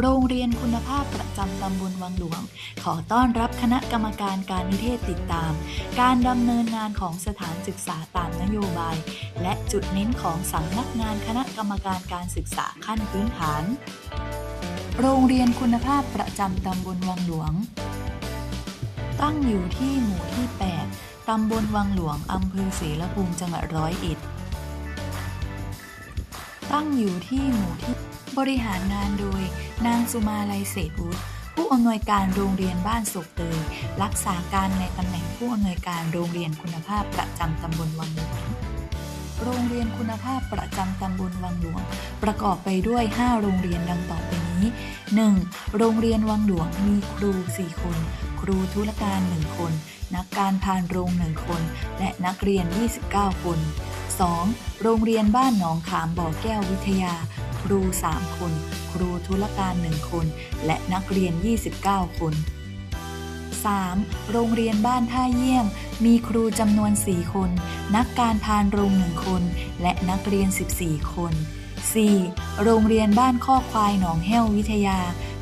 โรงเรียนคุณภาพประจำตำบลวังหลวง ขอต้อนรับคณะกรรมการการนิเทศติดตาม การดำเนินงานของสถานศึกษาตามนโยบาย และจุดเน้นของสำนักงานคณะกรรมการการศึกษาขั้นพื้นฐาน โรงเรียนคุณภาพประจำตำบลวังหลวง ตั้งอยู่ที่หมู่ที่ 8 ตำบลวังหลวง อำเภอเสรภูมิจังหวัดร้อยเอ็ด ตั้งอยู่ที่หมู่ที่ บริหารงานโดย นางสุมาลัยเศรษฐวุฒิผู้อำนวยการโรงเรียนบ้านโศกเตยรักษาการในตำแหน่งผู้อำนวยการโรงเรียนคุณภาพประจำตำบลวังหลวงโรงเรียนคุณภาพประจำตำบลวังหลวง ประกอบไปด้วย 5 โรงเรียนดังต่อไปนี้ 1. โรงเรียนวังหลวงมีครู 4 คน ครูธุรการ 1 คน นักการพานโรง 1 คน และนักเรียน 29 คน 2. โรงเรียนบ้านหนองขามบ่อแก้ววิทยา รู 3 คน ครูธุรการ 1 คน และนักเรียน 29 คน 3. โรงเรียนบ้านท่าเยี่ยม มีครูจำนวน 4 คน นักการพานโรง1คน และนักเรียน 14 คน 4. โรงเรียนบ้านข้อควายหนองแห้ววิทยา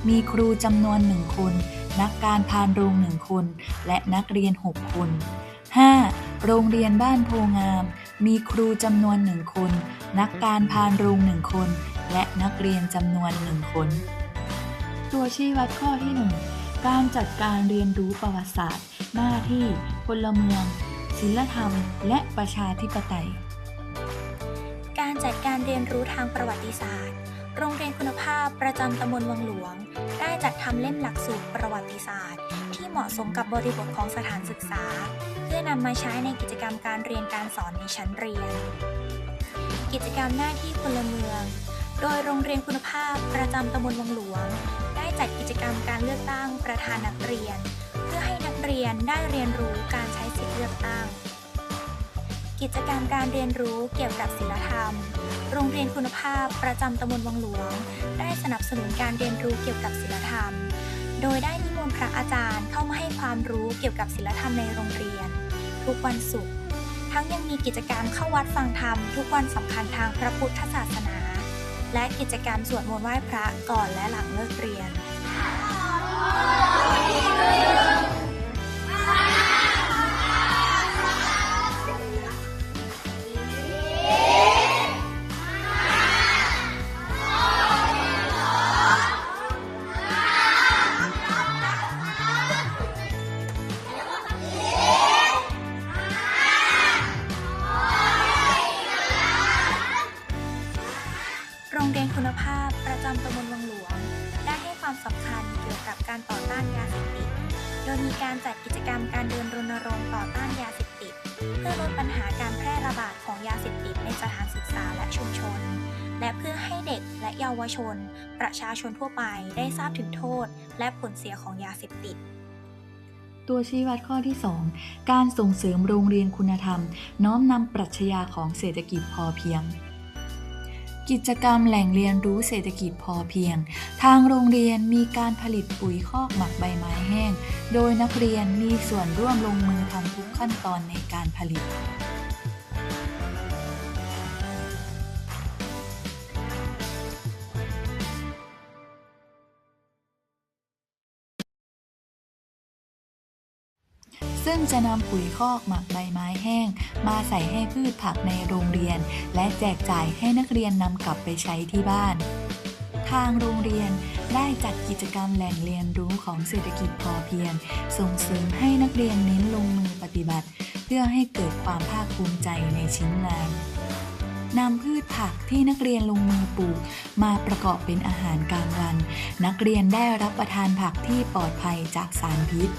มีครูจำนวน1คน นักการพานโรง1คน และนักเรียน 6 คน 5. โรงเรียนบ้านโพงาม มีครูจำนวน1คน นักการพานโรง1คน และนักเรียนจำนวน1คน ตัวชี้วัดข้อที่ 1 การจัดการเรียนรู้ประวัติศาสตร์ หน้าที่พลเมือง ศิลธรรม และประชาธิปไตย การจัดการเรียนรู้ทางประวัติศาสตร์ โรงเรียนคุณภาพประจำตำบลวังหลวง ได้จัดทำเล่มหลักสูตรประวัติศาสตร์ ที่เหมาะสมกับบริบทของสถานศึกษา เพื่อนำมาใช้ในกิจกรรมการเรียนการสอนในชั้นเรียน กิจกรรมหน้าที่พลเมือง โดยโรงเรียนคุณภาพประจำตำบลวังหลวง ได้จัดกิจกรรมการเลือกตั้งประธานนักเรียน เพื่อให้นักเรียนได้เรียนรู้การใช้สิทธิเลือกตั้ง กิจกรรมการเรียนรู้เกี่ยวกับศิลธรรม โรงเรียนคุณภาพประจำตำบลวังหลวง ได้สนับสนุนการเรียนรู้เกี่ยวกับศิลธรรม โดยได้นิมนต์พระอาจารย์เข้ามาให้ความรู้เกี่ยวกับศิลธรรมในโรงเรียน ทุกวันศุกร์ทั้งยังมีกิจกรรมเข้าวัดฟังธรรมทุกวันสำคัญทางพระพุทธศาสนา และกิจกรรมสวดมนต์ไหว้พระก่อนและหลังเลิกเรียน การจัดกิจกรรมการเดินรณรงค์ต่อต้านยาเสพติด เพื่อลดปัญหาการแพร่ระบาดของยาเสพติดในสถานศึกษาและชุมชน และเพื่อให้เด็กและเยาวชน ประชาชนทั่วไปได้ทราบถึงโทษ และผลเสียของยาเสพติดตัวชี้วัดข้อที่ 2 การส่งเสริมโรงเรียนคุณธรรม น้อมนำปรัชญาของเศรษฐกิจพอเพียง กิจกรรมแหล่งเรียนรู้เศรษฐกิจพอเพียง ทางโรงเรียนมีการผลิตปุ๋ยคอกหมักใบไม้แห้ง โดยนักเรียนมีส่วนร่วมลงมือทำทุกขั้นตอนในการผลิต ซึ่งจะนำปุ๋ยคอกหมักใบไม้แห้ง มาใส่ให้พืชผักในโรงเรียน และแจกจ่ายให้นักเรียนนำกลับไปใช้ที่บ้าน ทางโรงเรียนได้จัดกิจกรรมแหล่งเรียนรู้ของเศรษฐกิจพอเพียง ส่งเสริมให้นักเรียนเน้นลงมือปฏิบัติ เพื่อให้เกิดความภาคภูมิใจในชิ้นงานนำพืชผักที่นักเรียนลงมือปลูก มาประกอบเป็นอาหารกลางวัน นักเรียนได้รับประทานผักที่ปลอดภัยจากสารพิษ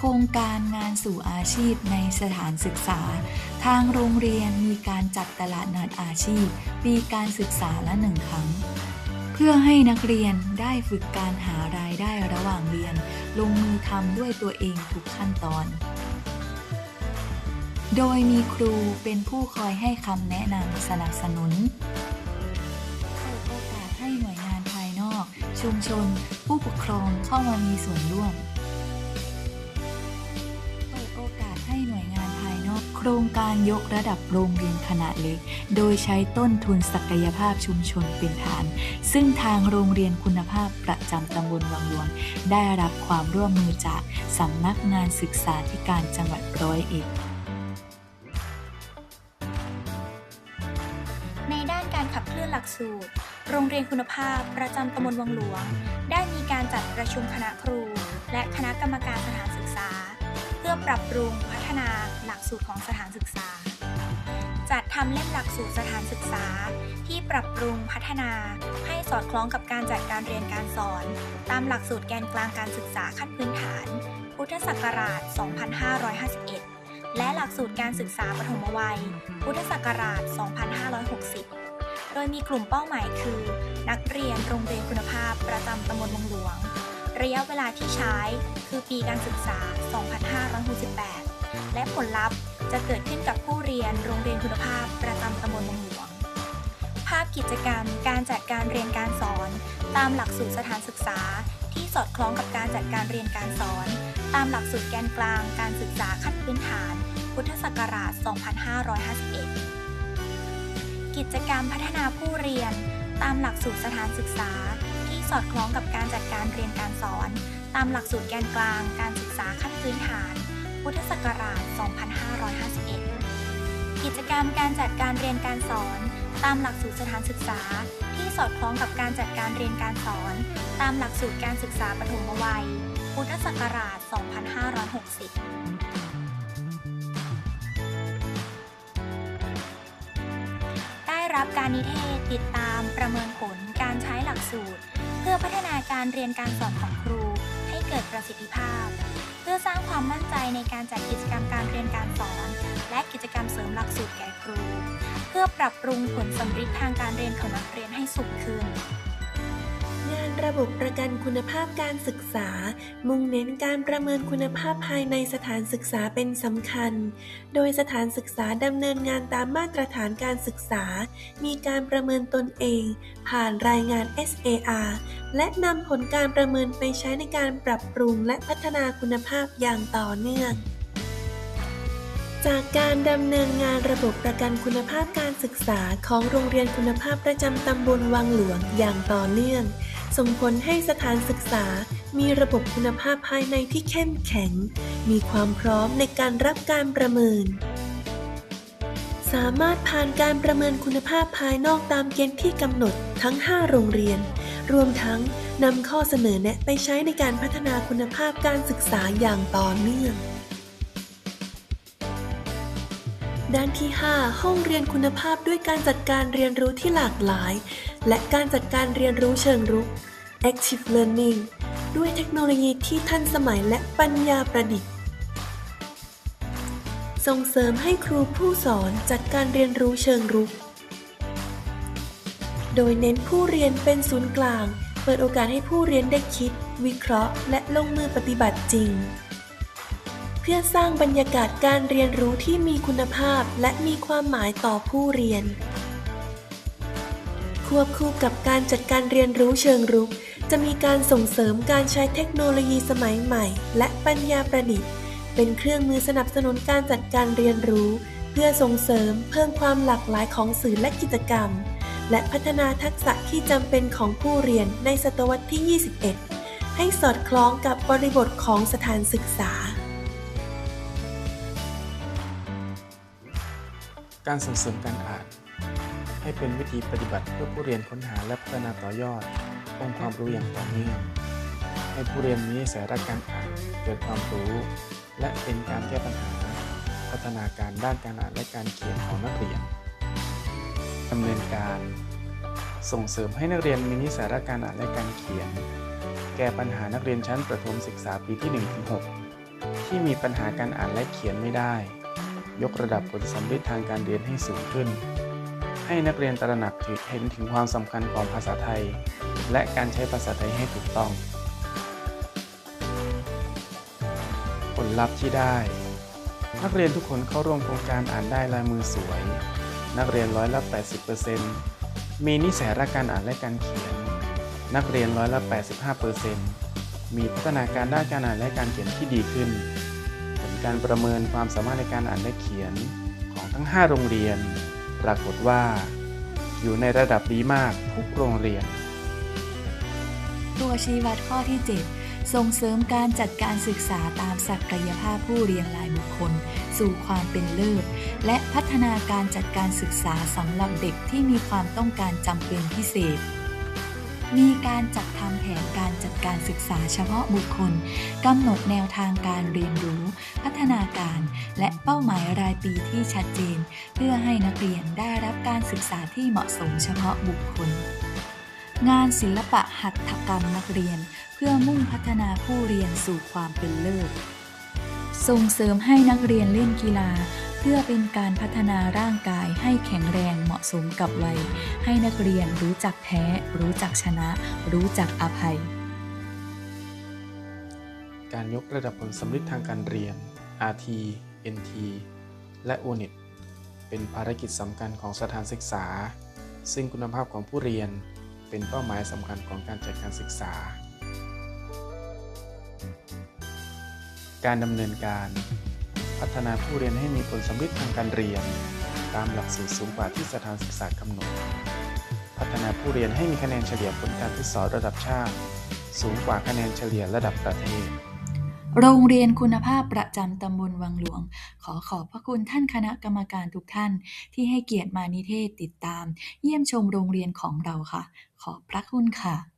ครงการงานสู่อาชีพในสถานศึกษา ทางโรงเรียนมีการจัดตลาดนัดอาชีพ ปีการศึกษาละหนึ่งครั้ง เพื่อให้นักเรียนได้ฝึกการหารายได้ระหว่างเรียน ลงมือทำด้วยตัวเองทุกขั้นตอน โดยมีครูเป็นผู้คอยให้คำแนะนำสนับสนุนเปิดโอกาสให้หน่วยงานภายนอก ชุมชน ผู้ปกครองเข้ามามีส่วนร่วม โครงการยกระดับโรงเรียนขนาดเล็ก โดยใช้ต้นทุนศักยภาพชุมชนเป็นฐาน ซึ่งทางโรงเรียนคุณภาพประจำตำบลวังหลวง ได้รับความร่วมมือจากสำนักงานศึกษาธิการจังหวัดร้อยเอ็ดในด้านการขับเคลื่อนหลักสูตร โรงเรียนคุณภาพประจำตำบลวังหลวง ได้มีการจัดประชุมคณะครู และคณะกรรมการสถานศึกษา พื่อปรับปรุงพัฒนาหลักสูตรของสถานศึกษา จัดทำเล่มหลักสูตรสถานศึกษา ที่ปรับปรุงพัฒนาให้สอดคล้องกับการจัดการเรียนการสอน ตามหลักสูตรแกนกลางการศึกษาขั้นพื้นฐาน พุทธศักราช 2551 และหลักสูตรการศึกษาปฐมวัย พุทธศักราช 2560 โดยมีกลุ่มเป้าหมายคือ นักเรียนโรงเรียนคุณภาพ ระยะเวลาที่ใช้คือปีการศึกษา 2568 และผลลัพธ์จะเกิดขึ้นกับผู้เรียนโรงเรียนคุณภาพประจำตำบลวังหลวง ภาพกิจกรรมการจัดการเรียนการสอน ตามหลักสูตรสถานศึกษา ที่สอดคล้องกับการจัดการเรียนการสอน ตามหลักสูตรแกนกลางการศึกษาขั้นพื้นฐาน พุทธศักราช 2551 กิจกรรมพัฒนาผู้เรียน ตามหลักสูตรสถานศึกษา สอดคล้องกับการจัดการเรียนการสอน ตามหลักสูตรแกนกลางการศึกษาขั้นพื้นฐาน พุทธศักราช 2551 กิจกรรมการจัดการเรียนการสอน ตามหลักสูตรสถานศึกษา ที่สอดคล้องกับการจัดการเรียนการสอน ตามหลักสูตรการศึกษาปฐมวัย พุทธศักราช 2560ได้รับการนิเทศติดตามประเมินผลการใช้หลักสูตร เพื่อพัฒนาการเรียนการสอนของครู ให้เกิดประสิทธิภาพ เพื่อสร้างความมั่นใจในการจัดกิจกรรมการเรียนการสอน และกิจกรรมเสริมหลักสูตรแก่ครู เพื่อปรับปรุงผลสำฤทธิ์ทางการเรียนของนักเรียนให้สูงขึ้นงาน ระบบประกันคุณภาพการศึกษา มุ่งเน้นการประเมินคุณภาพภายในสถานศึกษาเป็นสำคัญ โดยสถานศึกษาดำเนินงานตามมาตรฐานการศึกษา มีการประเมินตนเอง ผ่านรายงาน SAR และนำผลการประเมินไปใช้ในการปรับปรุงและพัฒนาคุณภาพอย่างต่อเนื่องจากการดำเนินงานระบบประกันคุณภาพการศึกษาของโรงเรียนคุณภาพประจำตำบลวังหลวงอย่างต่อเนื่อง ส่งผลให้สถานศึกษา มีระบบคุณภาพภายในที่เข้มแข็ง มีความพร้อมในการรับการประเมิน สามารถผ่านการประเมินคุณภาพภายนอกตามเกณฑ์ที่กำหนดทั้ง 5 โรงเรียน รวมทั้งนำข้อเสนอแนะไปใช้ในการพัฒนาคุณภาพการศึกษาอย่างต่อเนื่องด้านที่ 5 ห้องเรียนคุณภาพด้วยการจัดการเรียนรู้ที่หลากหลาย และการจัดการเรียนรู้เชิงรุก Active Learning ด้วยเทคโนโลยีที่ทันสมัยและปัญญาประดิษฐ์ ส่งเสริมให้ครูผู้สอนจัดการเรียนรู้เชิงรุก โดยเน้นผู้เรียนเป็นศูนย์กลาง เปิดโอกาสให้ผู้เรียนได้คิด วิเคราะห์ และลงมือปฏิบัติจริง เพื่อสร้างบรรยากาศการเรียนรู้ที่มีคุณภาพและมีความหมายต่อผู้เรียนควบคู่กับการจัดการเรียนรู้เชิงรุก จะมีการส่งเสริมการใช้เทคโนโลยีสมัยใหม่ และปัญญาประดิษฐ์ เป็นเครื่องมือสนับสนุนการจัดการเรียนรู้ เพื่อส่งเสริมเพิ่มความหลากหลายของสื่อและกิจกรรม และพัฒนาทักษะที่จำเป็นของผู้เรียนในศตวรรษที่ 21 ให้สอดคล้องกับบริบทของสถานศึกษา การส่งเสริมการอ่านให้เป็นวิธีปฏิบัติเพื่อผู้เรียนค้นหาและพัฒนาต่อยอด องค์ความรู้อย่างต่อเนื่องให้ผู้เรียนมีสัยรัการอ่านเกิดความรู้ และเป็นการแก้ปัญหา พัฒนาการด้านการอ่านและการเขียนของนักเรียนดำเนินการ ส่งเสริมให้นักเรียนมีนิสัยกการอ่านและการเขียน แก้ปัญหานักเรียนชั้นประถมศึกษาปีที่ 1-6 ที่มีปัญหาการอ่านและเขียนไม่ได้ ยกระดับผลสำฤทธิ์ทางการเรียนให้สูงขึ้น ให้นักเรียนตระหนักถึงเห็นถึงความสำคัญของภาษาไทย และการใช้ภาษาไทยให้ถูกต้อง ผลลัพธ์ที่ได้ นักเรียนทุกคนเข้าร่วมโครงการอ่านได้ลายมือสวย นักเรียนร้อยละ 80%มีนิสัยรักการอ่านและการเขียน นักเรียนร้อยละ 85%มีพัฒนาการด้านการอ่านและการเขียนที่ดีขึ้น ผลการประเมินความสามารถในการอ่านและเขียนของทั้ง 5 โรงเรียน ปรากฏว่าอยู่ในระดับดีมากทุกโรงเรียน วชี้วัดข้อที่ 7 ส่งเสริมการจัดการศึกษาตามศักยภาพผู้เรียนรายบุคคล สู่ความเป็นเลิศ และพัฒนาการจัดการศึกษาสำหรับเด็กที่มีความต้องการจำเป็นพิเศษมีการจัดทำแผนการจัดการศึกษาเฉพาะบุคคลกำหนดแนวทางการเรียนรู้ พัฒนาการ และเป้าหมายรายปีที่ชัดเจน เพื่อให้นักเรียนได้รับการศึกษาที่เหมาะสมเฉพาะบุคคล งานศิลปะหัตถกรรมนักเรียน เพื่อมุ่งพัฒนาผู้เรียนสู่ความเป็นเลิศ ส่งเสริมให้นักเรียนเล่นกีฬา เพื่อเป็นการพัฒนาร่างกายให้แข็งแรงเหมาะสมกับวัย ให้นักเรียนรู้จักแพ้ รู้จักชนะ รู้จักอภัย การยกระดับผลสำลิดทางการเรียน RT NT และ ONET เป็นภารกิจสำคัญของสถานศึกษา ซึ่งคุณภาพของผู้เรียน เป็นเป้าหมายสำคัญของการจัดการศึกษา การดำเนินการ พัฒนาผู้เรียนให้มีผลสำลิดทางการเรียน ตามหลักสูตรสูงกว่าที่สถานศึกษากำหนด พัฒนาผู้เรียนให้มีคะแนนเฉลี่ยผลการทดสอบระดับชาติ สูงกว่าคะแนนเฉลี่ยระดับประเทศ โรงเรียนคุณภาพประจำตำบลวังหลวง ขอขอบพระคุณท่านคณะกรรมการทุกท่าน ที่ให้เกียรติมานิเทศติดตาม เยี่ยมชมโรงเรียนของเราค่ะ ขอบพระคุณค่ะ